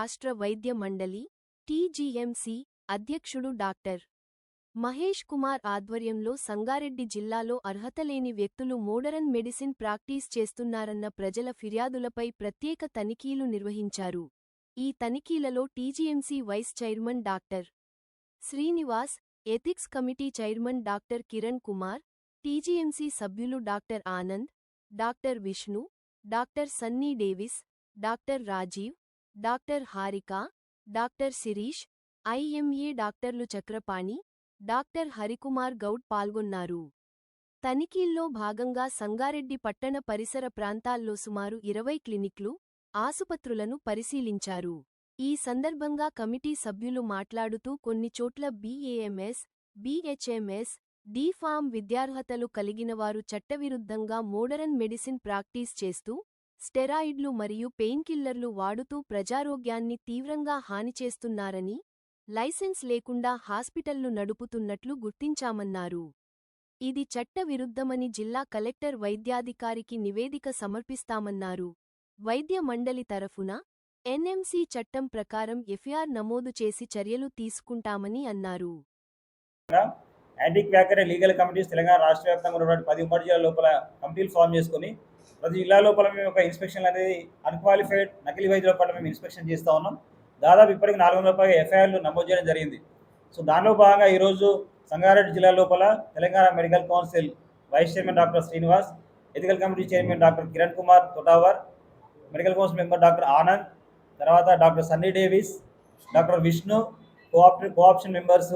రాష్ట్ర వైద్య మండలి టీజీఎంసీ అధ్యక్షుడు డాక్టర్. మహేష్ కుమార్ ఆధ్వర్యంలో సంగారెడ్డి జిల్లాలో అర్హతలేని వ్యక్తులు మోడరన్ మెడిసిన్ ప్రాక్టీస్ చేస్తున్నారన్న ప్రజల ఫిర్యాదులపై ప్రత్యేక తనిఖీలు నిర్వహించారు. ఈ తనిఖీలలో TGMC vice chairman doctor. Srinivas ethics committee chairman doctor Kiran Kumar TGMC సభ్యులు doctor Anand doctor Vishnu doctor Sunny Davis doctor Rajeev doctor Harika doctor Shirish IMA డాక్టర్లు చక్రపాణి డాక్టర్ హరికుమార్ గౌడ్ పాల్గొన్నారు. తనిఖీల్లో భాగంగా సంగారెడ్డి పట్టణ పరిసర ప్రాంతాల్లో సుమారు ఇరవై క్లినిక్లు ఆసుపత్రులను పరిశీలించారు. ఈ సందర్భంగా కమిటీ సభ్యులు మాట్లాడుతూ కొన్ని చోట్ల బీఏఎంఎస్ బీహెచ్ఎంఎస్ డీఫామ్ విద్యార్హతలు కలిగినవారు చట్టవిరుద్ధంగా మోడరన్ మెడిసిన్ ప్రాక్టీస్ చేస్తూ స్టెరాయిడ్లు మరియు పెయిన్కిల్లర్లు వాడుతూ ప్రజారోగ్యాన్ని తీవ్రంగా హాని చేస్తున్నారని లైసెన్స్ లేకుండా హాస్పిటల్లు నడుపుతున్నట్లు గుర్తించామన్నారు. ఇది చట్టవిరుద్ధమని జిల్లా కలెక్టర్ వైద్యాధికారికి నివేదిక సమర్పిస్తామన్నారు. వైద్య మండలి తరఫున ఎన్ఎంసీ చట్టం ప్రకారం ఎఫ్ఐఆర్ నమోదు చేసి చర్యలు తీసుకుంటామని అన్నారు. Anti quacker legal committees Telangana రాష్ట్ర వ్యాప్తంగా ఉన్నటువంటి పది ఉమ్మడి లోపల కమిటీలు ఫామ్ చేసుకుని ప్రతి జిల్లా లోపల మేము ఒక ఇన్స్పెక్షన్ అనేది అన్క్వాలిఫైడ్ నకిలీ వైద్యుల పట్ల మేము ఇన్స్పెక్షన్ చేస్తూ ఉన్నాం. దాదాపు ఇప్పటికి నాలుగు వందల పైగా ఎఫ్ఐఆర్లు నమోదు చేయడం జరిగింది. సో దానిలో భాగంగా ఈరోజు సంగారెడ్డి జిల్లా లోపల Telangana medical council vice chairman doctor Srinivas ethical committee chairman doctor Kiran Kumar తొటావర్ medical council member doctor Anand తర్వాత doctor Sunny Davis doctor Vishnu co-op co-option members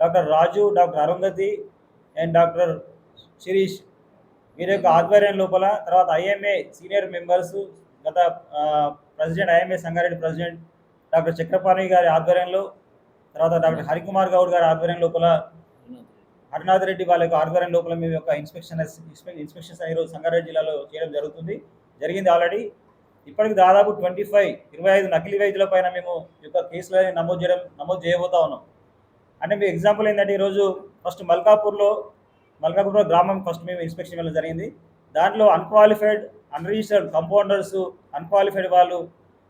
doctor Raju doctor Arundhati and doctor Shirish వీరి యొక్క ఆధ్వర్యం లోపల తర్వాత IMA senior members గత president IMA Sangareddy president doctor Chakrapani గారి ఆధ్వర్యంలో తర్వాత డాక్టర్ హరికుమార్ గౌడ్ గారి ఆధ్వర్యం లోపల హరినాథ్ రెడ్డి వాళ్ళ యొక్క ఆధ్వర్యం లోపల మేము యొక్క ఇన్స్పెక్షన్ ఇన్స్పెక్షన్స్ ఈరోజు సంగారెడ్డి జిల్లాలో చేయడం జరుగుతుంది. జరిగింది ఆల్రెడీ. ఇప్పటికి దాదాపు ట్వంటీ ఫైవ్ ఇరవై ఐదు నకిలీ వైద్యుల పైన మేము ఈ యొక్క కేసులని నమోదు చేయడం నమోదు చేయబోతా ఉన్నాం. అంటే మీ ఎగ్జాంపుల్ ఏంటంటే ఈరోజు ఫస్ట్ మల్కాపూర్లో మల్కాపురం గ్రామం ఫస్ట్ మేము ఇన్స్పెక్షన్ వెళ్ళడం జరిగింది. దాంట్లో అన్క్వాలిఫైడ్ అన్రిజిస్టర్డ్ కంపౌండర్స్ అన్క్వాలిఫైడ్ వాళ్ళు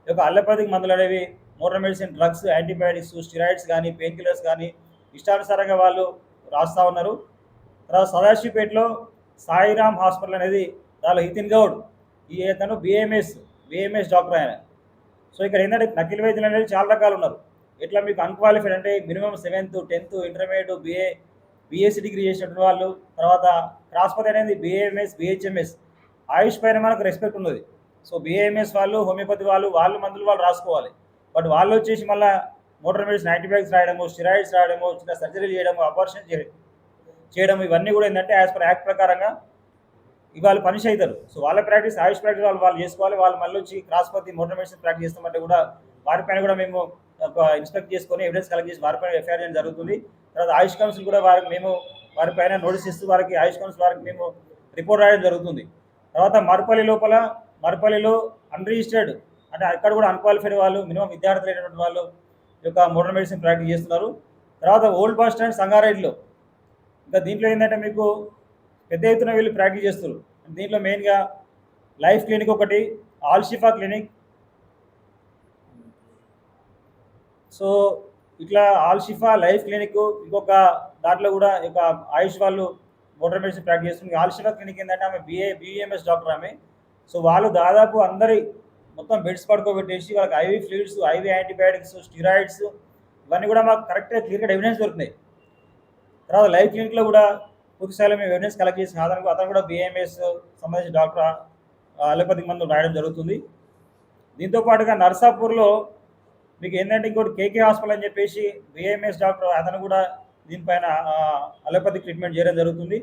యొక్క అల్లపతికి మందులు అనేవి modern medicine drugs antibiotics steroids కానీ పెయిన్ కిల్లర్స్ కానీ ఇష్టానుసారంగా వాళ్ళు రాస్తూ ఉన్నారు. తర్వాత సదాశివపేటలో సాయిరామ్ హాస్పిటల్ అనేది దానిలో హితిన్ గౌడ్ ఈ అతను బిఎంఎస్ బిఎంఎస్ డాక్టర్ ఆయన. సో ఇక్కడ ఏంటంటే నకిలీ వైద్యులు అనేది చాలా రకాలు ఉన్నారు. ఇట్లా మీకు అన్క్వాలిఫైడ్ అంటే minimum seventh tenth intermediate BA BSc degree చేసేటువంటి వాళ్ళు తర్వాత క్రాస్పతి అనేది బిఏఎంఎస్ బిహెచ్ఎంఎస్ ఆయుష్ పైన మనకు రెస్పెక్ట్ ఉన్నది. సో బిఏఎంఎస్ వాళ్ళు హోమియోపతి వాళ్ళు వాళ్ళు మందులు వాళ్ళు రాసుకోవాలి. బట్ వాళ్ళు వచ్చేసి మళ్ళీ మోటార్ మెడిసిన్ యాంటీబయాటిక్స్ రాయడము స్టిరాయిడ్స్ రాయడము చిన్న సర్జరీలు చేయడము ఆపరేషన్ చేయడం ఇవన్నీ కూడా ఏంటంటే యాజ్ పర్ యాక్ట్ ప్రకారంగా ఇవాళ పనిష్ అవుతారు సో వాళ్ళ ప్రాక్టీస్ ఆయుష్ ప్రాక్టీస్ వాళ్ళు వాళ్ళు చేసుకోవాలి. వాళ్ళు మళ్ళీ వచ్చి క్రాస్పతి మోటార్ మెడిసిన్ ప్రాక్టీస్ చేస్తామంటే కూడా వారిపైన కూడా మేము ఇన్స్పెక్ట్ చేసుకొని ఎవిడెన్స్ కలెక్ట్ చేసి వారిపైన ఎఫ్ఐఆర్ చేయడం జరుగుతుంది. తర్వాత ఆయుష్ కౌన్సిల్ కూడా వారికి మేము వారిపైన నోటీస్ ఇస్తూ వారికి ఆయుష్ కౌన్సిల్ వారికి మేము రిపోర్ట్ రాయడం జరుగుతుంది. తర్వాత మరపల్లి లోపల మరపల్లిలో అన్రిజిస్టర్డ్ అంటే అక్కడ కూడా అన్క్వాలిఫైడ్ వాళ్ళు మినిమం విద్యార్థులు అయినటువంటి వాళ్ళు ఈ యొక్క మోడర్న్ మెడిసిన్ ప్రాక్టీస్ చేస్తున్నారు. తర్వాత ఓల్డ్ బస్ స్టాండ్ సంగారెడ్డిలో. ఇంకా దీంట్లో ఏంటంటే మీకు పెద్ద ఎత్తున వీళ్ళు ప్రాక్టీస్ చేస్తారు దీంట్లో మెయిన్గా లైఫ్ క్లినిక్ ఒకటి ఆల్షిఫా క్లినిక్ సో ఇట్లా ఆల్షిఫా లైఫ్ క్లినిక్ ఇంకొక దాంట్లో కూడా ఇక ఆయుష్ వాళ్ళు మోటర్ మెడిసిన్ ప్రాక్టీస్ చేస్తుంది. ఆల్షిఫా క్లినిక్ ఏంటంటే ఆమె బిఏ బిఎంఎస్ డాక్టర్ ఆమె. సో వాళ్ళు దాదాపు అందరి మొత్తం బెడ్స్ పడుకోబెట్టేసి వాళ్ళకి IV fluids IV antibiotics steroids ఇవన్నీ కూడా మాకు కరెక్ట్గా క్లియర్గా ఎవిడెన్స్ దొరుకుతాయి తర్వాత లైఫ్ క్లినిక్లో కూడా పూర్తిస్థాయిలో మేము ఎవిడెన్స్ కలెక్ట్ చేసిన అతను అతను కూడా బిఎంఎస్ సంబంధించిన డాక్టర్ అలోపతి మందు రాయడం జరుగుతుంది. దీంతో పాటుగా నర్సాపూర్లో మీకు ఏంటంటే ఇంకోటి కేకే హాస్పిటల్ అని చెప్పేసి విఎంఎస్ డాక్టర్ అతను కూడా దీనిపైన అలోపతి ట్రీట్మెంట్ చేయడం జరుగుతుంది.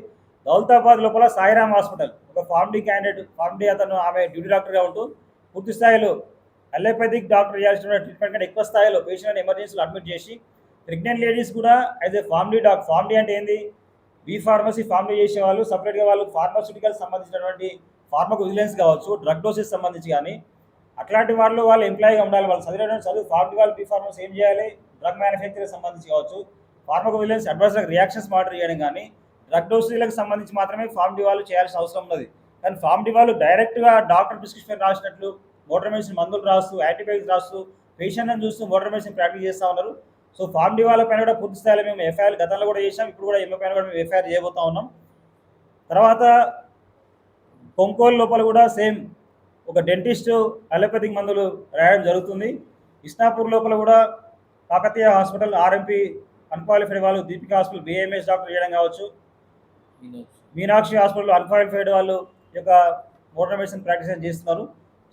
దౌలతాబాద్ లోపల సాయిరామ్ హాస్పిటల్ ఒక ఫార్మ్డీ క్యాండిడేట్ ఫార్మ్డీ అతను ఆమె డ్యూటీ డాక్టర్గా ఉంటూ పూర్తి స్థాయిలో అలోపతిక్ డాక్టర్ చేయాల్సిన ట్రీట్మెంట్ కంటే ఎక్కువ స్థాయిలో పేషెంట్ ఎమర్జెన్సీలో అడ్మిట్ చేసి ప్రెగ్నెంట్ లేడీస్ కూడా as a PharmD doc PharmD అంటే ఏంది? బీ ఫార్మసీ ఫార్మ్డీ చేసే వాళ్ళు సపరేట్గా వాళ్ళు ఫార్మాస్యూటికల్ సంబంధించినటువంటి ఫార్మకు విజిలెన్స్ కావచ్చు డ్రగ్ డోసెస్ సంబంధించి కానీ అట్లాంటి వాళ్ళు వాళ్ళు ఎంప్లాయీగా ఉండాలి. వాళ్ళు చదివిన చదువు ఫార్మ్ వాళ్ళు బీ ఫార్మసీ ఏం చేయాలి? డ్రగ్ మ్యానుఫ్యాక్చరింగ్ సంబంధించి కావచ్చు. ఫార్మకు విలన్స్ అడ్వాన్స్గా రియాక్షన్స్ మాటర్ చేయడం కానీ డ్రగ్ డోసులకు సంబంధించి మాత్రమే ఫార్మ్ డి వాళ్ళు చేయాల్సిన అవసరం ఉన్నది. కానీ ఫార్మ్ డి వాళ్ళు డైరెక్ట్గా డాక్టర్ ప్రిస్క్రిప్షన్ రాసినట్లు మోటార్ మెడిసిన్ మందులు రాస్తూ యాంటీబయాటిక్స్ రాస్తూ పేషెంట్ని చూస్తూ మోటార్ మెడిసిన్ ప్రాక్టీస్ చేస్తూ ఉన్నారు. సో ఫార్మ్ డివాల వాళ్ళ పైన కూడా పూర్తి స్థాయిలో మేము ఎఫ్ఐఆర్ గతంలో కూడా చేసాం ఇప్పుడు కూడా ఎంఏ పైన కూడా మేము ఎఫ్ఐఆర్ చేయబోతా ఉన్నాం. తర్వాత కొంకోల్ లోపల కూడా సేమ్ ఒక డెంటిస్ట్ అలోపతిక్ మందులు రాయడం జరుగుతుంది. ఇస్నాపూర్ లోపల కూడా కాకతీయ హాస్పిటల్ ఆర్ఎంపీ అన్క్వాలిఫైడ్ వాళ్ళు దీపిక హాస్పిటల్ బిఎంఎస్ డాక్టర్ చేయడం కావచ్చు. మీనాక్షి హాస్పిటల్ అన్క్వాలిఫైడ్ వాళ్ళు ఈ యొక్క మోడల్ మెడిసిన్ ప్రాక్టీస్ చేస్తున్నారు.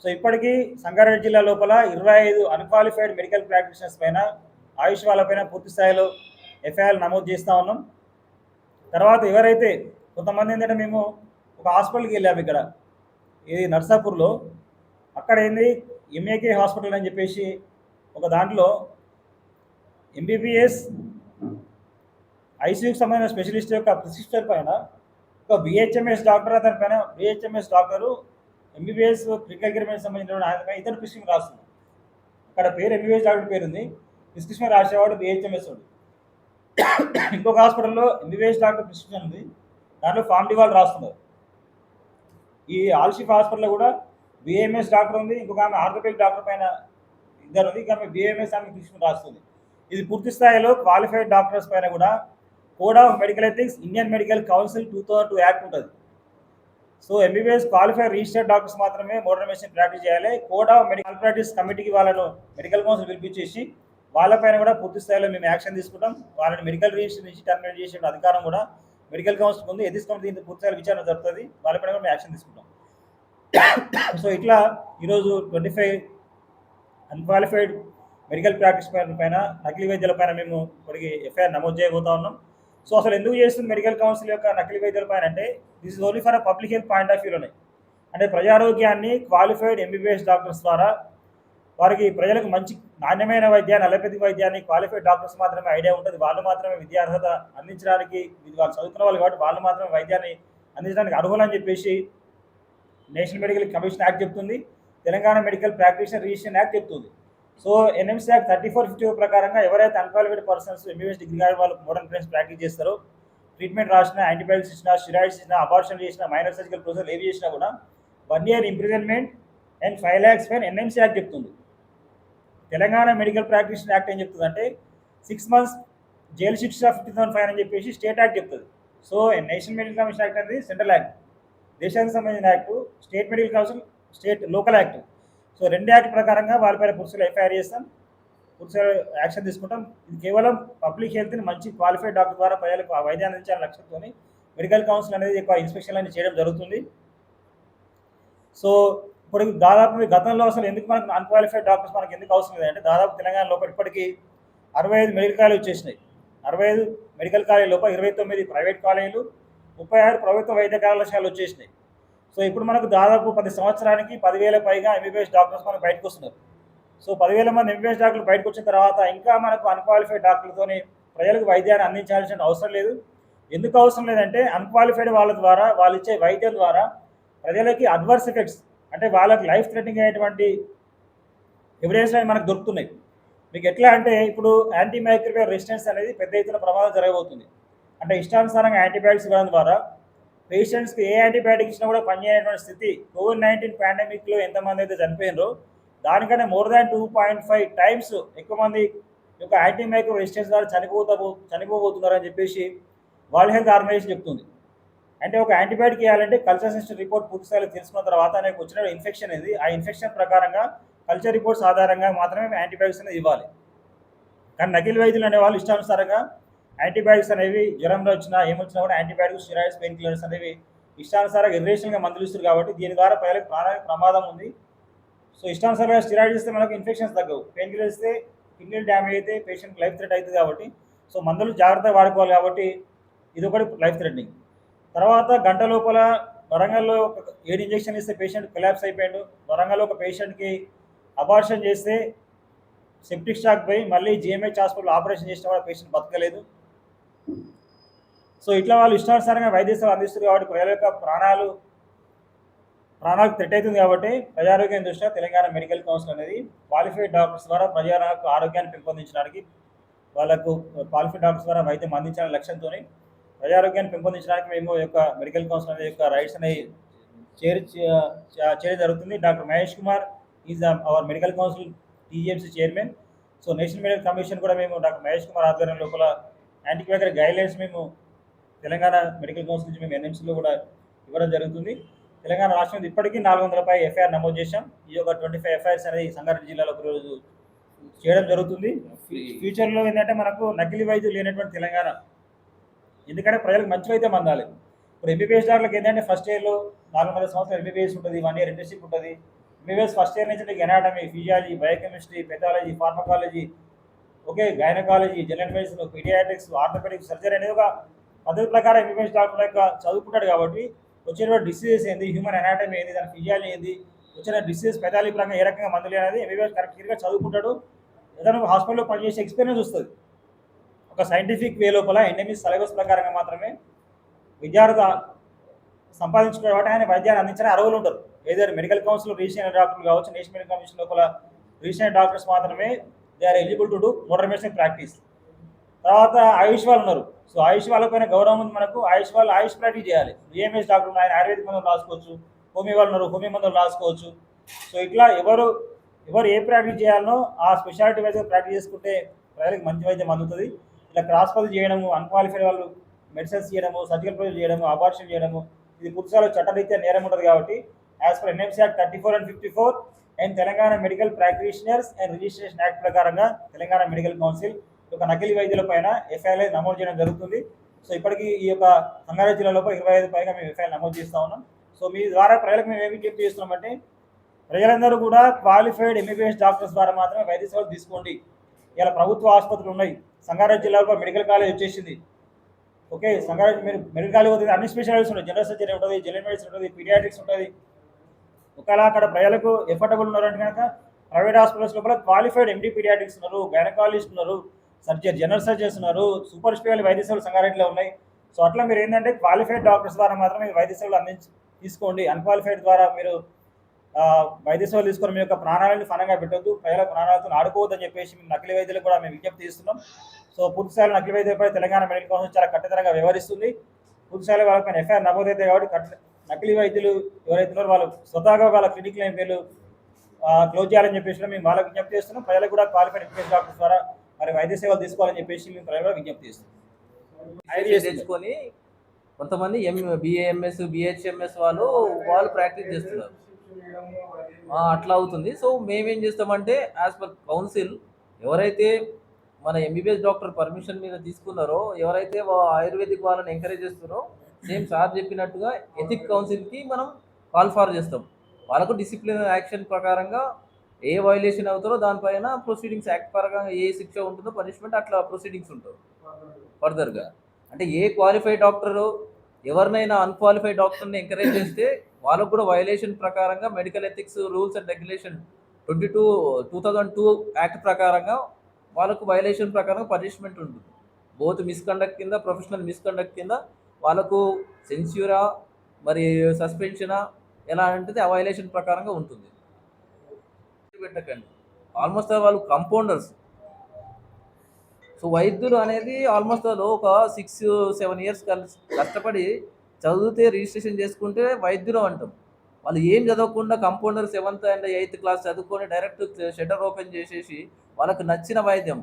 సో ఇప్పటికీ సంగారెడ్డి జిల్లా లోపల ఇరవై ఐదు అన్క్వాలిఫైడ్ మెడికల్ ప్రాక్టీషనర్స్ పైన ఆయుష్ వాళ్ళపైన పూర్తి స్థాయిలో ఎఫ్ఐఆర్ నమోదు చేస్తూ ఉన్నాం. తర్వాత ఎవరైతే కొంతమంది ఏంటంటే మేము ఒక హాస్పిటల్కి వెళ్ళాము ఇక్కడ. ఇది నర్సాపూర్లో. అక్కడ ఏంది? ఎంఏకే హాస్పిటల్ అని చెప్పేసి ఒక దాంట్లో ఎంబీబీఎస్ ఐసీయూకి సంబంధించిన స్పెషలిస్ట్ యొక్క ప్రిస్క్రిప్షన్ పైన ఒక బిహెచ్ఎంఎస్ డాక్టర్ అతని పైన BHMS doctor MBBS critical agreement సంబంధించిన ఆయన పైన ఇతర ప్రిస్క్రిప్షన్ రాస్తుంది అక్కడ పేరు ఎంబీబీఎస్ డాక్టర్ పేరు ఉంది ప్రిస్క్రిప్షన్ రాసేవాడు బిహెచ్ఎంఎస్ వాడు. ఇంకొక హాస్పిటల్లో ఎంబీబీఎస్ డాక్టర్ ప్రిస్క్రిప్షన్ ఉంది. దాంట్లో ఫామ్ డివాల్ వాళ్ళు రాస్తున్నారు. ఈ ఆల్షిఫ్ హాస్పిటల్లో కూడా బిఎంఎస్ డాక్టర్ ఉంది ఇంకొక ఆమె ఆర్థోపెడిక్ డాక్టర్ పైన ఇద్దరు ఉంది ఇంకా ఆమె ఆమె తీసుకుని రాస్తుంది. ఇది పూర్తి స్థాయిలో క్వాలిఫైడ్ డాక్టర్స్ పైన కూడా code of medical ethics Indian medical council two thousand two act ఉంటుంది. So MBBS qualified registered doctors మాత్రమే మోడర్న్ మెడిసిన్ ప్రాక్టీస్ చేయాలి. కోడ్ ఆఫ్ మెడికల్ ప్రాక్టీస్ కమిటీకి వాళ్ళను మెడికల్ కౌన్సిల్ పిలిపించేసి వాళ్ళపైన కూడా పూర్తి స్థాయిలో మేము యాక్షన్ తీసుకుంటాం. వాళ్ళని మెడికల్ రిజిస్టర్ నుంచి టర్మినేట్ చేసే అధికారం కూడా మెడికల్ కౌన్సిల్ ఉంది ఎదిస్ కమిటీ దీనికి పూర్తిగా విచారణ జరుగుతుంది వాళ్ళపైన కూడా మేము యాక్షన్ తీసుకుంటాం. సో ఇట్లా ఈరోజు twenty five unqualified medical practice పైన పైన నకిలీ వైద్యుల పైన మేము ఇప్పటికి ఎఫ్ఐఆర్ నమోదు చేయబోతా ఉన్నాం. సో అసలు ఎందుకు చేస్తుంది మెడికల్ కౌన్సిల్ యొక్క నకిలీ వైద్యుల పైన అంటే this is only for public health point of వ్యూలోనే అంటే ప్రజారోగ్యాన్ని క్వాలిఫైడ్ ఎంబీబీఎస్ డాక్టర్స్ ద్వారా వారికి ప్రజలకు మంచి నాణ్యమైన వైద్యాన్ని అలోపతిక్ వైద్యాన్ని క్వాలిఫైడ్ డాక్టర్స్ మాత్రమే ఐడియా ఉంటుంది. వాళ్ళు మాత్రమే విద్యార్హత అందించడానికి ఇది వాళ్ళు చదువుతున్న వాళ్ళు కాబట్టి వాళ్ళు మాత్రమే వైద్యాన్ని అందించడానికి అర్హులని చెప్పేసి నేషనల్ మెడికల్ కమిషన్ యాక్ట్ చెప్తుంది. Telangana medical practitioner registration act చెప్తుంది. So NMC act thirty four fifty ప్రకారంగా ఎవరైతే అన్క్వాలిఫైడ్ పర్సన్స్ ఎంబీబీఎస్ డిగ్రీ గారి వాళ్ళు మోడర్న్ ఫ్రెండ్స్ ప్రాక్టీస్ చేస్తారో ట్రీట్మెంట్ రాసిన యాంటీబయాటిక్స్ ఇచ్చినా స్టిరాయిడ్స్ ఇచ్చినా అబార్షన్ చేసిన మైనర్ సర్జికల్ ప్రొసెస్ ఏవి చేసినా కూడా one year imprisonment and five lakhs fine NMC act చెప్తుంది. తెలంగాణ మెడికల్ ప్రాక్టీషన్ యాక్ట్ ఏం చెప్తుంది అంటే సిక్స్ మంత్స్ జైలు శిక్ష ఫిఫ్టీ థౌసండ్ ఫైవ్ అని చెప్పేసి స్టేట్ యాక్ట్ చెప్తుంది. So national medical commission act అనేది సెంట్రల్ యాక్ట్. దేశానికి సంబంధించిన act state medical council state local act. So రెండు యాక్ట్ ప్రకారంగా వాళ్ళపైన పురుషులు ఎఫ్ఐఆర్ చేస్తాం. పురుషులు యాక్షన్ తీసుకుంటాం. ఇది కేవలం పబ్లిక్ హెల్త్ని మంచి క్వాలిఫైడ్ డాక్టర్ ద్వారా ప్రజలకు ఆ అందించాలని లక్ష్యంతో మెడికల్ కౌన్సిల్ అనేది ఎక్కువ ఇన్స్పెక్షన్ అనేది చేయడం జరుగుతుంది. సో ఇప్పుడు దాదాపు గతంలో అసలు ఎందుకు మనకు అన్క్వాలిఫైడ్ డాక్టర్స్ మనకు ఎందుకు అవసరం లేదంటే దాదాపు తెలంగాణ లోపల ఇప్పటికీ అరవై ఐదు మెడికల్ కాలేజ్ వచ్చేసినాయి. అరవై ఐదు మెడికల్ కాలేజ్ లోపల ఇరవై తొమ్మిది ప్రైవేట్ కాలేజీలు ముప్పై ఆరు ప్రభుత్వ వైద్య కళాశాలలు వచ్చేసినాయి. సో ఇప్పుడు మనకు దాదాపు పది సంవత్సరానికి పదివేల పైగా ఎంబీబీఎస్ డాక్టర్స్ మనకు బయటకు వస్తున్నారు. సో పదివేల మంది ఎంబీబీఎస్ డాక్టర్లు బయటకు వచ్చిన తర్వాత ఇంకా మనకు అన్క్వాలిఫైడ్ డాక్టర్లతోని ప్రజలకు వైద్యాన్ని అందించాల్సిన అవసరం లేదు. ఎందుకు అవసరం లేదంటే అన్క్వాలిఫైడ్ వాళ్ళ ద్వారా వాళ్ళు ఇచ్చే వైద్యం ద్వారా ప్రజలకి అడ్వర్స్ ఎఫెక్ట్స్ అంటే వాళ్ళకి లైఫ్ థ్రెటనింగ్ అయ్యేటువంటి ఎవిడెన్స్ అనేవి మనకు దొరుకుతున్నాయి. మీకు ఎట్లా అంటే ఇప్పుడు యాంటీ మైక్రోవేవ్ రెసిస్టెన్స్ అనేది పెద్ద ఎత్తున ప్రమాదం జరగబోతుంది. అంటే ఇష్టానుసారంగా యాంటీబయాటిక్స్ ఇవ్వడం ద్వారా పేషెంట్స్కి ఏ యాంటీబయాటిక్ ఇచ్చినా కూడా పనిచేయనటువంటి స్థితి కోవిడ్ నైన్టీన్ పాండమిక్లో ఎంతమంది అయితే చనిపోయినారో దానికంటే more than two point five times ఎక్కువ మంది యొక్క యాంటీ మైక్రో రెసిస్టెన్స్ ద్వారా చనిపోతా చనిపోబోతున్నారని చెప్పేసి వరల్డ్ హెల్త్ ఆర్గనైజేషన్ చెప్తుంది. అంటే ఒక యాంటీబయాటిక్ ఇవ్వాలంటే కల్చర్ సిస్టమ్ రిపోర్ట్ పూర్తి స్థాయిలో తెలుసుకున్న తర్వాత నాకు వచ్చిన ఇన్ఫెక్షన్ ఇది ఆ ఇన్ఫెక్షన్ ప్రకారంగా కల్చర్ రిపోర్ట్స్ ఆధారంగా మాత్రమే యాంటీబయాటిక్స్ అనేది ఇవ్వాలి. కానీ నకిలీ వైద్యులు అనే వాళ్ళు ఇష్టానుసారంగా యాంటీబయాటిక్స్ అనేవి జ్వరంలో వచ్చినా ఏమొచ్చినా కూడా యాంటీబయాటిక్స్ స్టిరాయిడ్స్ పెయిన్ కిల్లర్స్ అనేవి ఇష్టానుసారంగా ఇర్రేషన్గా మందులు ఇస్తారు కాబట్టి దీని ద్వారా ప్రజలకు ప్రాణానికి ప్రమాదం ఉంది. సో ఇష్టానుసారంగా స్టిరాయిడ్స్ ఇస్తే మనకు ఇన్ఫెక్షన్స్ తగ్గవు. పెయిన్ కిల్లర్స్ ఇస్తే కిడ్నీలు డ్యామేజ్ అయితే పేషెంట్ లైఫ్ థ్రెట్ అవుతుంది కాబట్టి సో మందులు జాగ్రత్తగా వాడుకోవాలి కాబట్టి ఇది ఒకటి లైఫ్ థ్రెటనింగ్ తర్వాత గంట లోపల వరంగల్లో ఒక ఏడు ఇంజెక్షన్ ఇస్తే పేషెంట్ కొలాప్స్ అయిపోయాడు. వరంగల్లో ఒక పేషెంట్కి అబార్షన్ చేస్తే సెప్టిక్ షాక్ పోయి మళ్ళీ జిఎంహెచ్ హాస్పిటల్ ఆపరేషన్ చేసిన వాళ్ళ పేషెంట్ బతకలేదు. సో ఇట్లా వాళ్ళు ఇష్టానుసారంగా వైద్య సేవలు అందిస్తారు కాబట్టి ప్రజల యొక్క ప్రాణాలు ప్రాణాలకు థ్రెట్ అవుతుంది కాబట్టి ప్రజారోగ్యం దృష్ట్యా తెలంగాణ మెడికల్ కౌన్సిల్ అనేది క్వాలిఫైడ్ డాక్టర్స్ ద్వారా ప్రజా ఆరోగ్యాన్ని పెంపొందించడానికి వాళ్ళకు క్వాలిఫైడ్ డాక్టర్స్ ద్వారా వైద్యం అందించాలనే లక్ష్యంతో ప్రజారోగ్యాన్ని పెంపొందించడానికి మేము యొక్క మెడికల్ కౌన్సిల్ అనే యొక్క రైట్స్ అనేవి చేరి చేయడం జరుగుతుంది. Doctor Mahesh Kumar is our medical council TGMC chairman. So national medical commission కూడా మేము డాక్టర్ మహేష్ కుమార్ ఆధ్వర్యం లోపల యాంటీబయాటిక్ గైడ్లైన్స్ మేము తెలంగాణ మెడికల్ కౌన్సిల్ నుంచి మేము ఎన్ఎంసీలో కూడా ఇవ్వడం జరుగుతుంది. తెలంగాణ రాష్ట్రం ఇప్పటికీ నాలుగు వందలపై ఎఫ్ఐఆర్ నమోదు చేశాం. ఈ యొక్క ట్వంటీ ఫైవ్ ఎఫ్ఐఆర్స్ అనేది సంగారెడ్డి జిల్లాలో ఒకరోజు చేయడం జరుగుతుంది. ఫ్యూచర్లో ఏంటంటే మనకు నకిలీ వైద్యులు లేనటువంటి తెలంగాణ ఎందుకంటే ప్రజలకు మంచి అయితే అందాలి ఇప్పుడు ఎంబీబీఎస్ డాక్టర్లకు ఏంటంటే ఫస్ట్ ఇయర్లో నాలుగున్నర సంవత్సరాలు ఎంబీబీఎస్ ఉంటుంది వన్ ఇయర్ ఇంటర్న్షిప్ ఉంటుంది. ఎంబీబీఎస్ ఫస్ట్ ఇయర్ నుంచి నీకు anatomy physiology biochemistry pathology pharmacology okay gynaecology general medicine paediatrics orthopaedics surgery అనేది ఒక పద్ధతి ప్రకారం ఎంబీబీఎస్ డాక్టర్ యొక్క చదువుకుంటాడు కాబట్టి వచ్చినటువంటి డిసీజెస్ ఏంది హ్యూమన్ ఎనాటమీ ఏంది దాని ఫిజియాలజీ ఏంది వచ్చిన డిసీజెస్ పెథాలజీ పరంగా ఏ రకంగా మందులు అనేది ఎంబీబీఎస్ కరెక్ట్గా చదువుకుంటాడు. ఏదైనా హాస్పిటల్లో పనిచేసే ఎక్స్పీరియన్స్ వస్తుంది. ఒక సైంటిఫిక్ వే లోపల ఎన్ఎంఈ సిలబస్ ప్రకారంగా మాత్రమే విద్యార్థి సంపాదించుకోవడం కాబట్టి ఆయన వైద్యాన్ని అందించిన అర్హులు ఉంటారు. ఏదైనా మెడికల్ కౌన్సిల్ రీసెంట్ డాక్టర్లు కావచ్చు నేషనల్ మెడికల్ కమిషన్ లోపల రీసెంట్ డాక్టర్స్ మాత్రమే they are eligible to do modern medicine practice తర్వాత ఆయుష్ వాళ్ళు ఉన్నారు. సో ఆయుష్ వాళ్ళపైన గౌరవం ఉంది మనకు. ఆయుష్ వాళ్ళు ఆయుష్ ప్రాక్టీస్ చేయాలి ఏఎంఎస్ డాక్టర్ ఉన్నారు, ఆయన ఆయుర్వేదిక్ మందులు రాసుకోవచ్చు. హోమియో వాళ్ళు ఉన్నారు. హోమియో మందులు రాసుకోవచ్చు. సో ఇట్లా ఎవరు ఎవరు ఏ ప్రాక్టీస్ చేయాలనో ఆ స్పెషాలిటీ వైజ్ ప్రాక్టీస్ చేసుకుంటే ప్రజలకు మంచి వైద్యం అందుతుంది. ఇలా క్రాస్ పది చేయడము అన్క్వాలిఫైడ్ వాళ్ళు మెడిసిన్స్ చేయడము సర్జికల్ ప్రొసీజర్ చేయడము అబార్షన్ చేయడము ఇది పురుషాలు చట్టరీత్యా నేరం ఉంటుంది కాబట్టి as per NMC act thirty four and fifty four and Telangana medical practitioners and registration act ప్రకారంగా తెలంగాణ మెడికల్ కౌన్సిల్ ఒక నకిలీ వైద్యుల పైన ఎఫ్ఐఆర్ నమోదు చేయడం జరుగుతుంది. సో ఇప్పటికీ ఈ యొక్క సంగారెడ్డి జిల్లాలో ఇరవై ఐదు పైగా మేము ఎఫ్ఐఆర్ నమోదు చేస్తా ఉన్నాం. సో మీ ద్వారా ప్రజలకు మేము ఏమి విజ్ఞప్తి చేస్తున్నామంటే ప్రజలందరూ కూడా క్వాలిఫైడ్ ఎంబీబీఎస్ డాక్టర్స్ ద్వారా మాత్రమే వైద్య సేవలు తీసుకోండి. ఇలా ప్రభుత్వ ఆసుపత్రులు ఉన్నాయి. సంగారెడ్డి జిల్లాలో మెడికల్ కాలేజ్ వచ్చేసింది. ఓకే సంగారెడ్డి మీరు మెడికల్ కాలేజ్ పోతే అన్ని స్పెషాలిటీస్ ఉన్నాయి జనరల్ సర్జరీ ఉంటుంది జనరల్ మెడిసిన్ ఉంటుంది పీడియాట్రిక్స్ ఉంటుంది. ఒకవేళ అక్కడ ప్రజలకు ఎఫర్టబుల్ ఉన్నారంటే కనుక ప్రైవేట్ హాస్పిటల్స్ లోపల క్వాలిఫైడ్ ఎండి పీడియాట్రిక్స్ ఉన్నారు గైనకాలజిస్ట్ ఉన్నారు సర్జరీ జనరల్ సర్జన్స్ ఉన్నారు సూపర్ స్పెషాలిటీ వైద్య సేవలు సంగారెడ్డిలో ఉన్నాయి. సో అట్లా మీరు ఏంటంటే క్వాలిఫైడ్ డాక్టర్స్ ద్వారా మాత్రమే వైద్య సేవలు అందించి తీసుకోండి. అన్క్వాలిఫైడ్ ద్వారా మీరు వైద్య సేవలు తీసుకొని మీ యొక్క ప్రాణాలను ఫలంగా పెట్టొద్దు. ప్రజల ప్రాణాలతో ఆడుకోవద్దని చెప్పేసి మేము నకిలీ వైద్యులకు కూడా మేము విజ్ఞప్తి చేస్తున్నాం. సో పూర్తిస్థాయిలో నకిలీ వైద్యులపై తెలంగాణ మెడికల్ కౌన్సిల్ చాలా కట్టుదరంగా వ్యవహరిస్తుంది. పూర్తిస్థాయిలో వాళ్ళపైన ఎఫ్ఐఆర్ నమోదైతే కాబట్టి కట్- నకిలీ వైద్యులు ఎవరైతే ఉన్నారో వాళ్ళు స్వతహాగా వాళ్ళ క్లినిక్ లైన్ పేర్లు క్లోజ్ చేయాలని చెప్పేసి మేము వాళ్ళకి విజ్ఞప్తి చేస్తున్నాం. ప్రజలకు కూడా క్వాలిఫైడ్ ఎంపీఎస్ డాక్టర్స్ ద్వారా మరి వైద్య సేవలు తీసుకోవాలని చెప్పేసి మేము ప్రజలు కూడా విజ్ఞప్తి చేస్తున్నాం. తెచ్చుకొని కొంతమంది ఎం బిఏఎంఎస్ బిహెచ్ఎంఎస్ వాళ్ళు వాళ్ళు ప్రాక్టీస్ చేస్తున్నారు. అట్లా అవుతుంది. సో మేమేం చేస్తామంటే యాజ్ పర్ కౌన్సిల్ ఎవరైతే మన ఎంబీబీఎస్ డాక్టర్ పర్మిషన్ మీద తీసుకున్నారో ఎవరైతే ఆయుర్వేదిక్ వాళ్ళని ఎంకరేజ్ చేస్తున్నారో సేమ్ సార్ చెప్పినట్టుగా ఎథిక్ కౌన్సిల్కి మనం కాల్ ఫార్ చేస్తాం. వాళ్ళకు డిసిప్లిన్ యాక్షన్ ప్రకారంగా ఏ వైలేషన్ అవుతారో దానిపైన ప్రొసీడింగ్స్ యాక్ట్ పరంగా ఏ శిక్ష ఉంటుందో పనిష్మెంట్ అట్లా ప్రొసీడింగ్స్ ఉంటాయి. ఫర్దర్గా అంటే ఏ క్వాలిఫైడ్ డాక్టరు ఎవరినైనా అన్క్వాలిఫైడ్ డాక్టర్ని ఎంకరేజ్ చేస్తే వాళ్ళకు కూడా వయలేషన్ ప్రకారంగా medical ethics rules and regulation twenty two two thousand two act ప్రకారంగా వాళ్ళకు వయలేషన్ ప్రకారం పనిష్మెంట్ ఉంటుంది. బోత్ మిస్కండక్ట్ కింద ప్రొఫెషనల్ మిస్కండక్ట్ కింద వాళ్ళకు సెన్స్యూరా మరి సస్పెన్షనా ఎలా అంటే ఆ వయలేషన్ ప్రకారంగా ఉంటుంది. పెట్టకండి ఆల్మోస్ట్ వాళ్ళు కంపౌండర్స్ సో వైద్యులు అనేది ఆల్మోస్ట్ వాళ్ళు ఒక సిక్స్ సెవెన్ ఇయర్స్ కలిసి కష్టపడి చదివితే రిజిస్ట్రేషన్ చేసుకుంటే వైద్యులు అంటాం. వాళ్ళు ఏం చదవకుండా compounder seventh and eighth class చదువుకొని డైరెక్ట్ షటర్ ఓపెన్ చేసేసి వాళ్ళకు నచ్చిన వైద్యం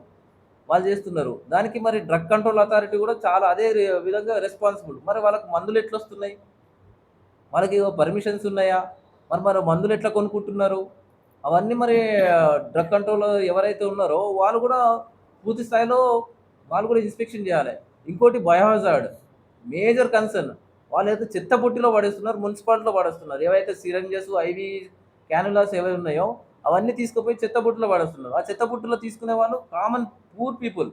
వాళ్ళు చేస్తున్నారు. దానికి మరి డ్రగ్ కంట్రోల్ అథారిటీ కూడా చాలా అదే విధంగా రెస్పాన్సిబుల్. మరి వాళ్ళకి మందులు ఎట్లా వస్తున్నాయి వాళ్ళకి పర్మిషన్స్ ఉన్నాయా? మరి మరి మందులు ఎట్లా కొనుక్కుంటున్నారు? అవన్నీ మరి డ్రగ్ కంట్రోల్ ఎవరైతే ఉన్నారో వాళ్ళు కూడా పూర్తి స్థాయిలో వాళ్ళు కూడా ఇన్స్పెక్షన్ చేయాలి. ఇంకోటి బయోహజార్డ్. Major concern. వాళ్ళు అయితే చెత్తబుట్టిలో పడేస్తున్నారు మున్సిపాలిటీలో పడేస్తున్నారు. ఏవైతే సిరంజెస్ ఐవి క్యానులాస్ ఏవై ఉన్నాయో అవన్నీ తీసుకుపోయి చెత్త బుట్టలో పడేస్తున్నారు. ఆ చెత్త బుట్టలో తీసుకునే వాళ్ళు కామన్ పూర్ పీపుల్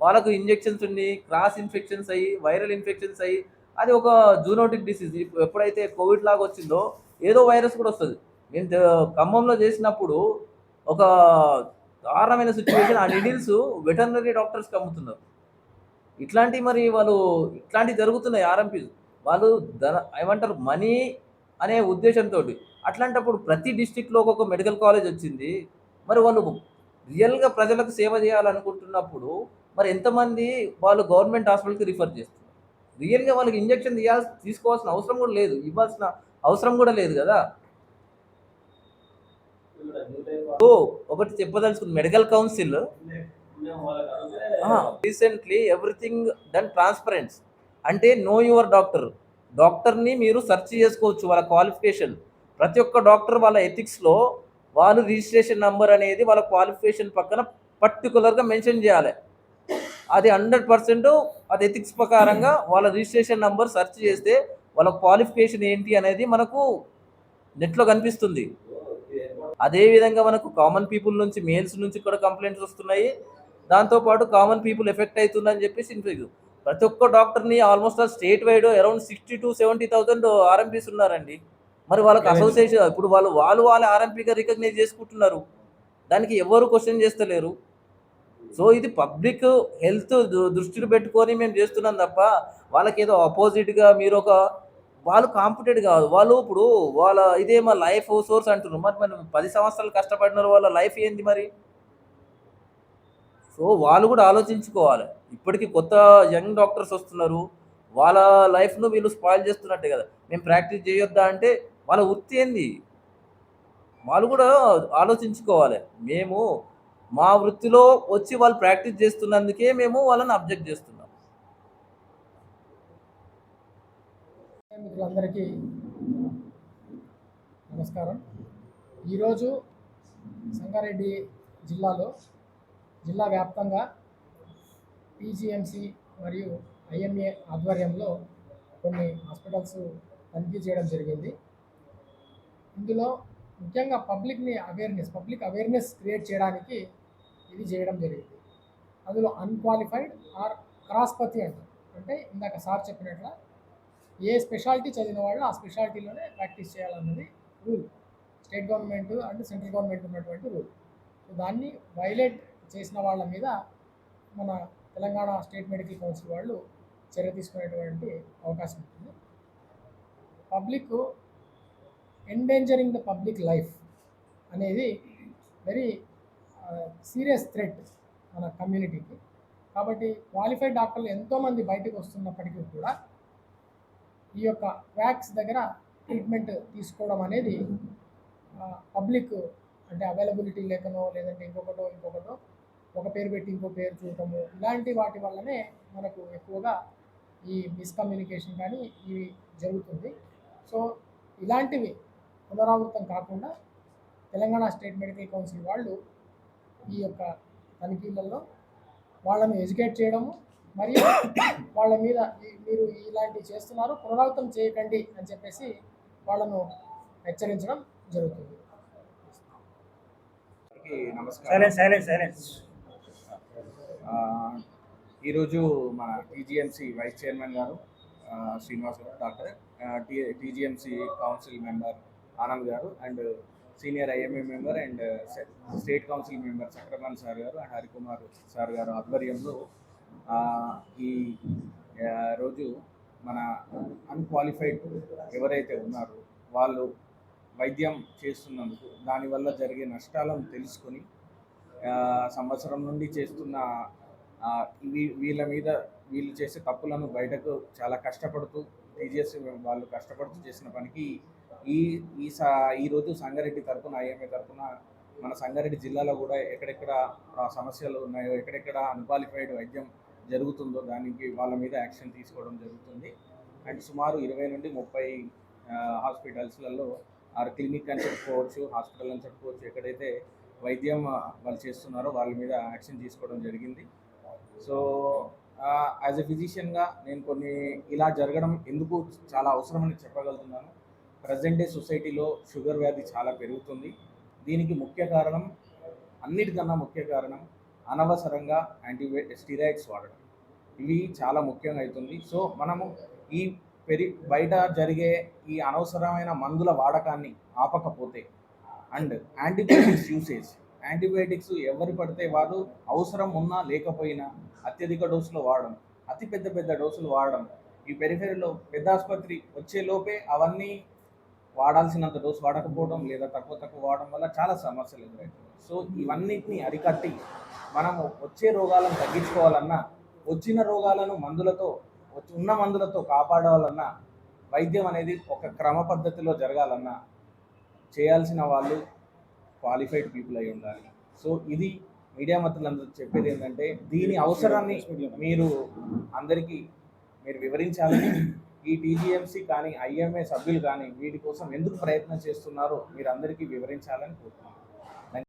వాళ్ళకు ఇంజెక్షన్స్ ఉండి క్రాస్ ఇన్ఫెక్షన్స్ అయ్యి వైరల్ ఇన్ఫెక్షన్స్ అయ్యి అది ఒక జూనోటిక్ డిసీజ్ ఎప్పుడైతే కోవిడ్ లాగా వచ్చిందో ఏదో వైరస్ కూడా వస్తుంది. నేను ఖమ్మంలో చేసినప్పుడు ఒక దారుణమైన సిచ్యువేషన్ ఆ నిడిల్స్ వెటర్నరీ డాక్టర్స్కి అమ్ముతున్నారు. ఇట్లాంటి మరి వాళ్ళు ఇట్లాంటివి జరుగుతున్నాయి ఆర్ఎంపీ వాళ్ళు ధన ఏమంటారు మనీ అనే ఉద్దేశంతో అట్లాంటప్పుడు ప్రతి డిస్టిక్లో ఒక్కొక్క మెడికల్ కాలేజ్ వచ్చింది. మరి వాళ్ళు రియల్గా ప్రజలకు సేవ చేయాలనుకుంటున్నప్పుడు మరి ఎంతమంది వాళ్ళు గవర్నమెంట్ హాస్పిటల్కి రిఫర్ చేస్తున్నారు? రియల్గా వాళ్ళకి ఇంజెక్షన్ తీయాల్సి తీసుకోవాల్సిన అవసరం కూడా లేదు. ఇవ్వాల్సిన అవసరం కూడా లేదు కదా? ఒకటి చెప్పదలుచుకుంది. Medical council. Recently everything done transparency అంటే నో యువర్ డాక్టర్ డాక్టర్ని మీరు సెర్చ్ చేసుకోవచ్చు వాళ్ళ క్వాలిఫికేషన్ ప్రతి ఒక్క డాక్టర్ వాళ్ళ ఎథిక్స్లో వాళ్ళు రిజిస్ట్రేషన్ నెంబర్ అనేది వాళ్ళ క్వాలిఫికేషన్ పక్కన పర్టికులర్గా మెన్షన్ చేయాలి. అది హండ్రెడ్ పర్సెంట్ అది ఎథిక్స్ ప్రకారంగా వాళ్ళ రిజిస్ట్రేషన్ నెంబర్ సెర్చ్ చేస్తే వాళ్ళ క్వాలిఫికేషన్ ఏంటి అనేది మనకు నెట్లో కనిపిస్తుంది. అదేవిధంగా మనకు కామన్ పీపుల్ నుంచి మేల్స్ నుంచి కూడా కంప్లైంట్స్ వస్తున్నాయి. దాంతోపాటు కామన్ పీపుల్ ఎఫెక్ట్ అవుతుందని చెప్పేసి ఇన్ఫెక్ట్ ప్రతి ఒక్క డాక్టర్ని almost state wide around sixty to seventy thousand RMPs ఉన్నారండి. మరి వాళ్ళకి అసోసియేషన్ ఇప్పుడు వాళ్ళు వాళ్ళు వాళ్ళ ఆర్ఎంపీగా రికగ్నైజ్ చేసుకుంటున్నారు. దానికి ఎవరు క్వశ్చన్ చేస్తలేరు. సో ఇది పబ్లిక్ హెల్త్ దృష్టిలో పెట్టుకొని మేము చేస్తున్నాం తప్ప వాళ్ళకి ఏదో ఆపోజిట్గా మీరు ఒక వాళ్ళు కాంపిటేట్ కాదు. వాళ్ళు ఇప్పుడు వాళ్ళ ఇదే మా లైఫ్ సోర్స్ అంటున్నారు. మరి మరి పది సంవత్సరాలు కష్టపడినారు వాళ్ళ లైఫ్ ఏంది మరి? సో వాళ్ళు కూడా ఆలోచించుకోవాలి. ఇప్పటికీ కొత్త యంగ్ డాక్టర్స్ వస్తున్నారు. వాళ్ళ లైఫ్ను వీళ్ళు స్పాయిల్ చేస్తున్నట్టే కదా. మేము ప్రాక్టీస్ చేయొద్దా అంటే వాళ్ళ వృత్తి ఏంది? వాళ్ళు కూడా ఆలోచించుకోవాలి. మేము మా వృత్తిలో వచ్చి వాళ్ళు ప్రాక్టీస్ చేస్తున్నందుకే మేము వాళ్ళని అబ్జెక్ట్ చేస్తున్నాం. మిత్రులందరికీ నమస్కారం. ఈరోజు సంగారెడ్డి జిల్లాలో జిల్లా వ్యాప్తంగా పీజీఎంసీ మరియు ఐఎంఏ ఆధ్వర్యంలో కొన్ని హాస్పిటల్స్ తనిఖీ చేయడం జరిగింది. ఇందులో ముఖ్యంగా పబ్లిక్ని అవేర్నెస్ పబ్లిక్ అవేర్నెస్ క్రియేట్ చేయడానికి ఇది చేయడం జరిగింది. అందులో అన్క్వాలిఫైడ్ ఆర్ క్రాస్పతి అంటారు. అంటే ఇందాక సార్ చెప్పినట్ల ఏ స్పెషాలిటీ చదివిన వాళ్ళు ఆ స్పెషాలిటీలోనే ప్రాక్టీస్ చేయాలన్నది rule. State government and central government ఉన్నటువంటి రూల్. సో దాన్ని వైలేట్ చేసిన వాళ్ళ మీద మన తెలంగాణ స్టేట్ మెడికల్ కౌన్సిల్ వాళ్ళు చర్య తీసుకునేటువంటి అవకాశం ఉంటుంది. Public endangering the public life అనేది వెరీ సీరియస్ థ్రెట్ మన కమ్యూనిటీకి కాబట్టి క్వాలిఫైడ్ డాక్టర్లు ఎంతోమంది బయటకు వస్తున్నప్పటికీ కూడా ఈ యొక్క వ్యాక్స్ దగ్గర ట్రీట్మెంట్ తీసుకోవడం అనేది పబ్లిక్ అంటే అవైలబిలిటీ లేకనో లేదంటే ఇంకొకటో ఇంకొకటో ఒక పేరు పెట్టి ఇంకో పేరు చూడటము ఇలాంటి వాటి వల్లనే మనకు ఎక్కువగా ఈ మిస్కమ్యూనికేషన్ కానీ ఇవి జరుగుతుంది. సో ఇలాంటివి పునరావృతం కాకుండా తెలంగాణ స్టేట్ మెడికల్ కౌన్సిల్ వాళ్ళు ఈ యొక్క తనిఖీలలో వాళ్ళని ఎడ్యుకేట్ చేయడము మరియు వాళ్ళ మీద మీరు ఇలాంటివి చేస్తున్నారు పునరావృతం చేయకండి అని చెప్పేసి వాళ్ళను హెచ్చరించడం జరుగుతుంది. అందరికీ నమస్కారం ఈరోజు మన టీజీఎంసీ వైస్ చైర్మన్ గారు ఆ, శ్రీనివాస్ గారు doctor TGMC council member Anand గారు and senior IMA member and state council member Chakrapani sir గారు అండ్ హరికుమార్ సార్ గారు ఆధ్వర్యంలో ఈ రోజు మన అన్క్వాలిఫైడ్ ఎవరైతే ఉన్నారో వాళ్ళు వైద్యం చేస్తున్నందుకు దానివల్ల జరిగే నష్టాలను తెలుసుకొని సంవత్సరం నుండి చేస్తున్న వీళ్ళ మీద వీళ్ళు చేసే తప్పులను బయటకు చాలా కష్టపడుతూ టీజీఎస్ వాళ్ళు కష్టపడుతూ చేసిన పనికి ఈ ఈ సా ఈరోజు సంగారెడ్డి తరఫున ఐఎంఏ తరఫున మన సంగారెడ్డి జిల్లాలో కూడా ఎక్కడెక్కడ సమస్యలు ఉన్నాయో ఎక్కడెక్కడ అన్క్వాలిఫైడ్ వైద్యం జరుగుతుందో దానికి వాళ్ళ మీద యాక్షన్ తీసుకోవడం జరుగుతుంది. అండ్ సుమారు ఇరవై నుండి ముప్పై హాస్పిటల్స్లలో ఆ క్లినిక్ అని చెప్పుకోవచ్చు హాస్పిటల్ అని చెప్పుకోవచ్చు ఎక్కడైతే వైద్యం వాళ్ళు చేస్తున్నారో వాళ్ళ మీద యాక్షన్ తీసుకోవడం జరిగింది. సో యాజ్ ఎ ఫిజిషియన్గా నేను కొన్ని ఇలా జరగడం ఎందుకు చాలా అవసరమని చెప్పగలుగుతున్నాను. ప్రజెంట్ డే సొసైటీలో షుగర్ వ్యాధి చాలా పెరుగుతుంది. దీనికి ముఖ్య కారణం అన్నిటికన్నా ముఖ్య కారణం అనవసరంగా యాంటీబయో స్టీరాయిడ్స్ వాడడం. ఇవి చాలా ముఖ్యంగా అవుతుంది. సో మనము ఈ పెరి బయట జరిగే ఈ అనవసరమైన మందుల వాడకాన్ని ఆపకపోతే అండ్ యాంటీబయాటిక్స్ యూసేజ్. యాంటీబయాటిక్స్ ఎవరు పడితే వారు అవసరం ఉన్నా లేకపోయినా అత్యధిక డోసులో వాడడం అతి పెద్ద పెద్ద డోసులు వాడడం. ఈ పెరిఫెరీలో పెద్ద ఆసుపత్రి వచ్చే లోపే అవన్నీ వాడాల్సినంత డోసు వాడకపోవడం లేదా తక్కువ తక్కువ వాడడం వల్ల చాలా సమస్యలు ఎదురవుతాయి. సో ఇవన్నిటిని అరికట్టి మనము వచ్చే రోగాలను తగ్గించుకోవాలన్నా వచ్చిన రోగాలను మందులతో వచ్చి- ఉన్న మందులతో కాపాడాలన్నా వైద్యం అనేది ఒక క్రమ పద్ధతిలో జరగాలన్నా చేయాల్సిన వాళ్ళు క్వాలిఫైడ్ పీపుల్ అయి ఉండాలి. సో ఇది మీడియా మిత్రులందరూ చెప్పేది ఏంటంటే దీని అవసరాన్ని మీరు అందరికీ మీరు వివరించాలని ఈ టీజీఎంసీ కానీ ఐఎంఏ సభ్యులు కానీ వీటి కోసం ఎందుకు ప్రయత్నం చేస్తున్నారో మీరు అందరికీ వివరించాలని కోరుతున్నాను